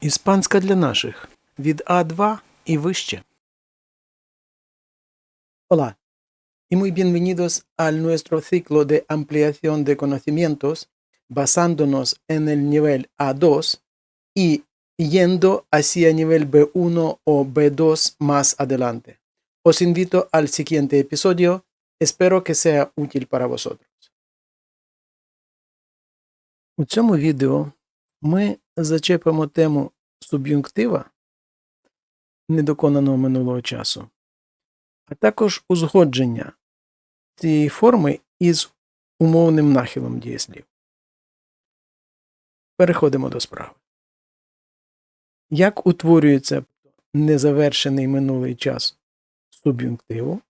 Іспанська для наших від А2 і вище. Hola y muy bienvenidos al nuestro ciclo de ampliación de conocimientos basándonos en el nivel A2 y yendo hacia nivel B1 o B2 más adelante. Os invito al siguiente episodio. Espero que sea útil para vosotros. У цьому відео ми зачепимо тему суб'юнктива недоконаного минулого часу, а також узгодження цієї форми із умовним нахилом дієслів. Переходимо до справи. Як утворюється незавершений минулий час суб'юнктиву,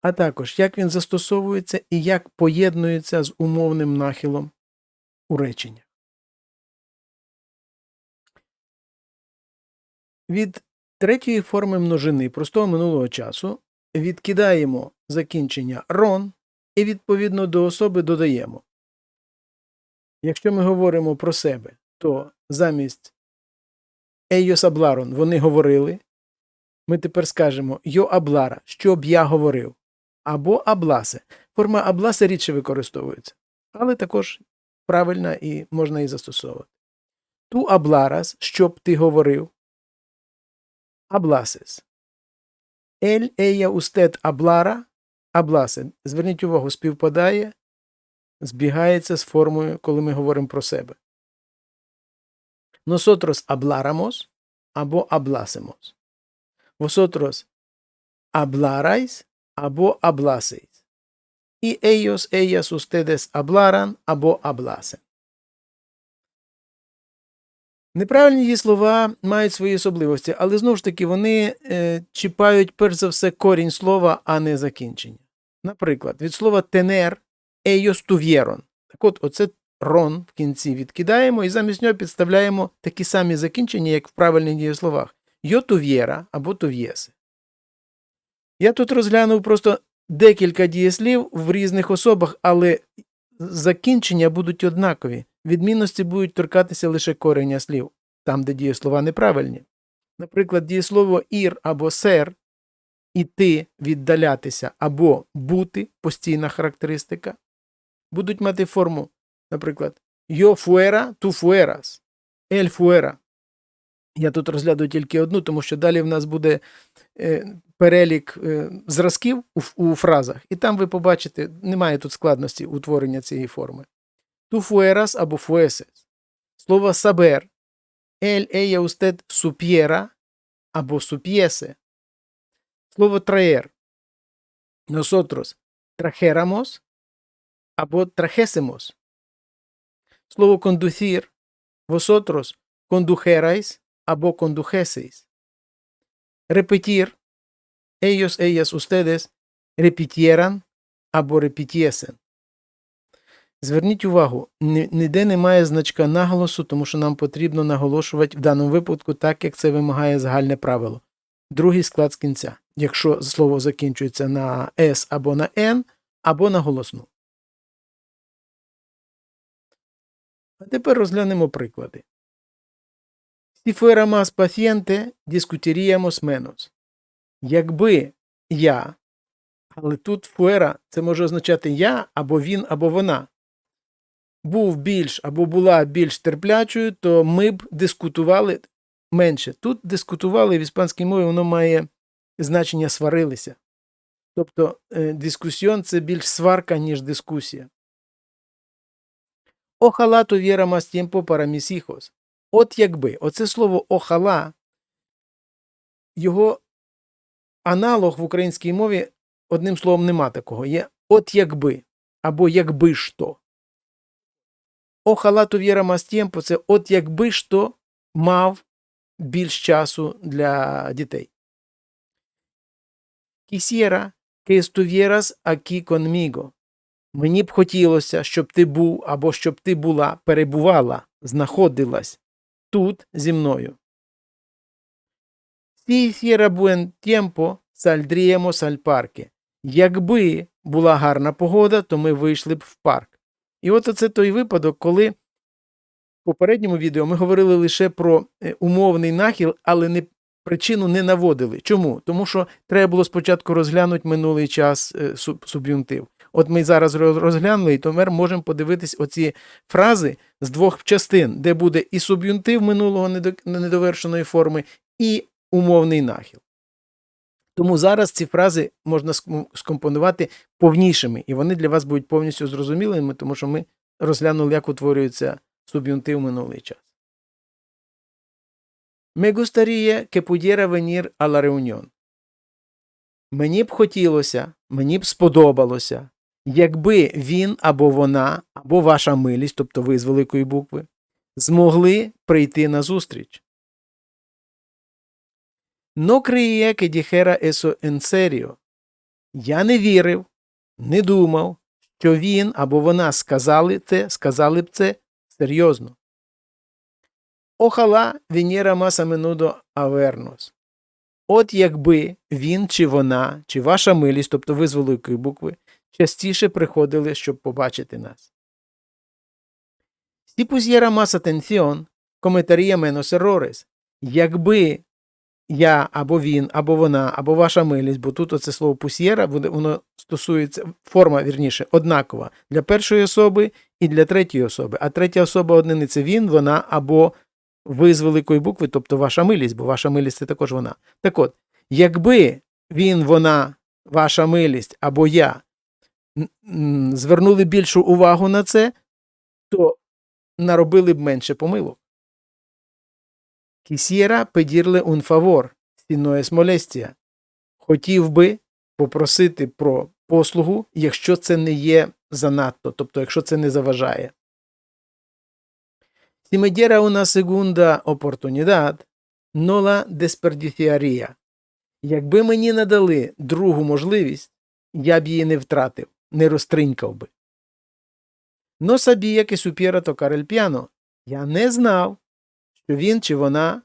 а також як він застосовується і як поєднується з умовним нахилом у реченнях. Від третьої форми множини простого минулого часу відкидаємо закінчення рон і відповідно до особи додаємо. Якщо ми говоримо про себе, то замість ellos hablaron вони говорили. Ми тепер скажемо yo hablara, що б я говорив. Або абласе. Форма абласе рідше використовується, але також правильна і можна її застосовувати. Ту абларас, що б ти говорив. Абласес. Ель, ея, устед, аблара, абласе. Зверніть увагу, співпадає, збігається з формою, коли ми говоримо про себе. Nosotros habláramos або hablásemos. Vosotros hablarais або hablaseis. І ellos, ellas, ustedes hablaran або hablasen. Неправильні її слова мають свої особливості, але знову ж таки вони е, чіпають перш за все корінь слова, а не закінчення. Наприклад, від слова ellos tuvieron. Так от, оце рон в кінці відкидаємо і замість нього підставляємо такі самі закінчення, як в правильних дієсловах. Tuviera або tuviese. Я тут розглянув просто декілька дієслів в різних особах, але закінчення будуть однакові. Відмінності будуть торкатися лише кореня слів, там, де дієслова неправильні. Наприклад, дієслово ір або сер іти, віддалятися або бути постійна характеристика, будуть мати форму, наприклад, yo fuera, tú fueras, él fuera. Я тут розглядаю тільки одну, тому що далі в нас буде е, перелік е, зразків у, фразах, і там ви побачите, немає тут складності утворення цієї форми. Tú fueras або fueses. Слово saber. El, ella, usted supiera або supiese. Слово traer. Nosotros trajéramos або trajésemos. Слово conducir. Vosotros condujerais або condujeseis. Repetir. Ellos, ellas, ustedes repitieran або repitiesen. Зверніть увагу, ніде немає значка наголосу, тому що нам потрібно наголошувати в даному випадку так, як це вимагає загальне правило. Другий склад з кінця, якщо слово закінчується на S або на N, або на голосну. А тепер розглянемо приклади. Si fuera más paciente, discutiríamos menos. Якби я, але тут fuera це може означати я, або він, або вона був більш або була більш терплячою, то ми б дискутували менше. Тут дискутували в іспанській мові, воно має значення сварилися. Тобто е, дискусіон це більш сварка, ніж дискусія. Охала tuviera más tiempo para. От якби. Оце слово охала, його аналог в українській мові одним словом нема такого. Є от якби або якби ж то. Охала tuviera más – це от якби ж то мав більш часу для дітей. Quisiera que estuvieras aquí conmigo. Мені б хотілося, щоб ти був або щоб ти була, перебувала, знаходилась тут зі мною. Si hiciera buen tiempo, saldríamos al. Якби була гарна погода, то ми вийшли б в парк. І от оце той випадок, коли в попередньому відео ми говорили лише про е, умовний нахил, але не причину не наводили. Чому? Тому що треба було спочатку розглянути минулий час е, суб- суб'юнктив. От ми зараз розглянули, і тепер можемо подивитись оці фрази з двох частин, де буде і суб'юнктив минулого недовершеної форми, і умовний нахил. Тому зараз ці фрази можна скомпонувати повнішими, і вони для вас будуть повністю зрозумілими, тому що ми розглянули, як утворюється суб'юнктив минулий час. Me gustaría que pudiera venir a la reunión. Мені б хотілося, мені б сподобалося, якби він або вона, або ваша милість, тобто ви з великої букви, змогли прийти на зустріч. No creía que dijera eso en serio. Я не вірив, не думав, що він або вона сказали це, сказали б це серйозно. Охала a menudo a vernos. От якби він чи вона, чи ваша милість, тобто ви з великої букви, частіше приходили, щоб побачити нас. Si pusiera más atención, cometería menos. Якби я або він, або вона, або ваша милість, бо тут оце слово пусьєра, воно стосується, форма, вірніше, однакова для першої особи і для третьої особи. А третя особа одиниці він, вона або ви з великої букви, тобто ваша милість, бо ваша милість це також вона. Так от, якби він, вона, ваша милість або я звернули більшу увагу на це, то наробили б менше помилок. Quisiera pedirle un favor, si no. Хотів би попросити про послугу, якщо це не є занадто, тобто якщо це не заважає. Si me diera una segunda oportunidad, no la. Якби мені надали другу можливість, я б її не втратив, не розтринькав би. No sabía que supiera tocar el piano. Я не знав, що він чи вона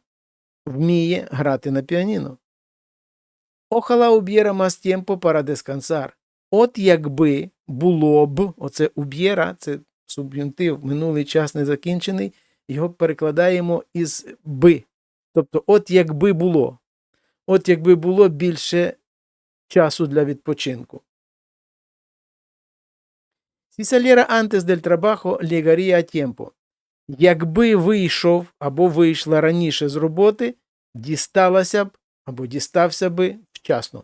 вміє грати на піаніно. Ojalá hubiera más tiempo para descansar. От якби було б, оце уб'єра, це суб'юнктив, минулий час не закінчений, його перекладаємо із би. Тобто, от якби було. От якби було більше часу для відпочинку. Si saliera antes del trabajo, tiempo. Якби вийшов або вийшла раніше з роботи, дісталася б або дістався би вчасно.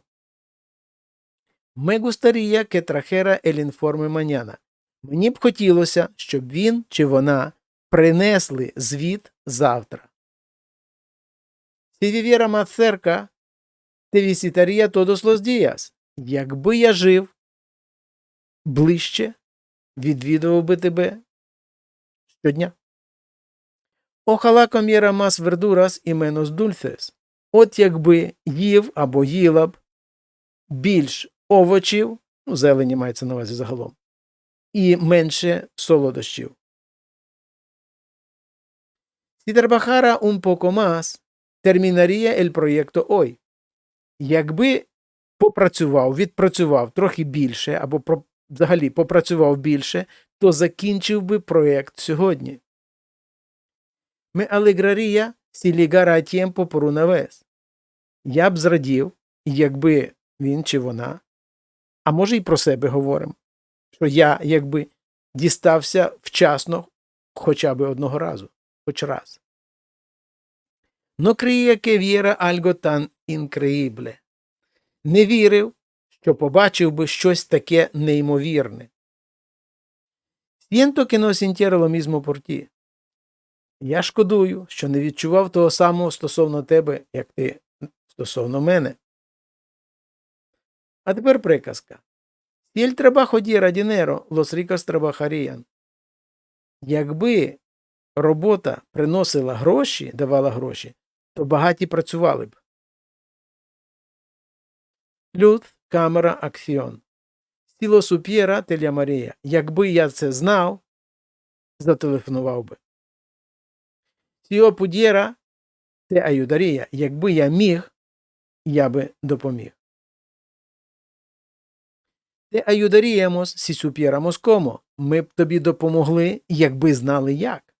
Que trajera el informe. Мені б хотілося, щоб він чи вона принесли звіт завтра. Viviera más cerca, te visitaría todos. Якби я жив ближче, відвідував би тебе щодня. Ojalá comiera más verduras y menos dulces. От якби їв або їла б більш овочів, ну, зелені мається на увазі загалом, і менше солодощів. Si trabajara un poco más, terminaría. Якби попрацював, відпрацював трохи більше, або взагалі попрацював більше, то закінчив би проєкт сьогодні. Me alegraría si llegara a tiempo. Я б зрадів, якби він чи вона, а може й про себе говоримо, що я якби дістався вчасно хоча б одного разу, хоч раз. Но creía que viera algo tan. Не вірив, що побачив би щось таке неймовірне. Siento que no sintiera lo. Я шкодую, що не відчував того самого стосовно тебе, як ти стосовно мене. А тепер приказка. El trabajo diera dinero, los ricos trabajarían. Якби робота приносила гроші, давала гроші, то багаті працювали б. Люд, камера, акціон. Сіло суп'єра теля Марія. Якби я це знав, зателефонував би. Сіо пудєра те аюдарія. Якби я міг, я би допоміг. Те аюдаріємос, сі суп'єрамос комо. Ми б тобі допомогли, якби знали як.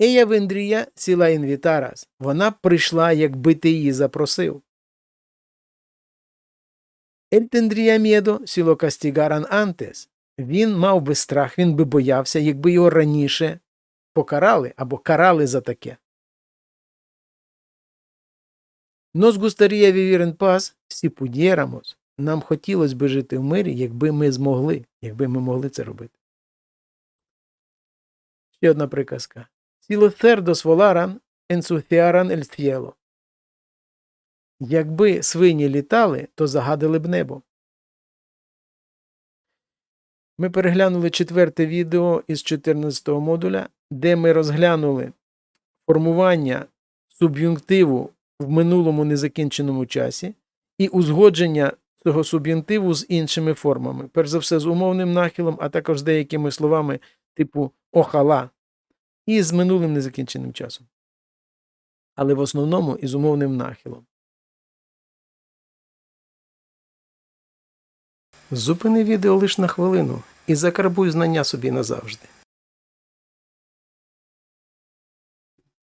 Ея вендрія сіла інвітарас. Вона прийшла, якби ти її запросив. Ель тендрія мєдо сіло кастігаран антес. Він мав би страх, він би боявся, якби його раніше покарали або карали за таке. Нос густарія вівірен пас, всі пудєрамос. Нам хотілося би жити в мирі, якби ми змогли, якби ми могли це робити. Ще одна приказка. Сіло цердос воларан енсуфіаран ель cielo. Якби свині літали, то загадили б небо. Ми переглянули четверте відео із 14 модуля, де ми розглянули формування суб'юнктиву в минулому незакінченому часі і узгодження цього суб'юнктиву з іншими формами, перш за все з умовним нахилом, а також з деякими словами типу охала, і з минулим незакінченим часом. Але в основному із умовним нахилом. Зупини відео лише на хвилину і закарбуй знання собі назавжди.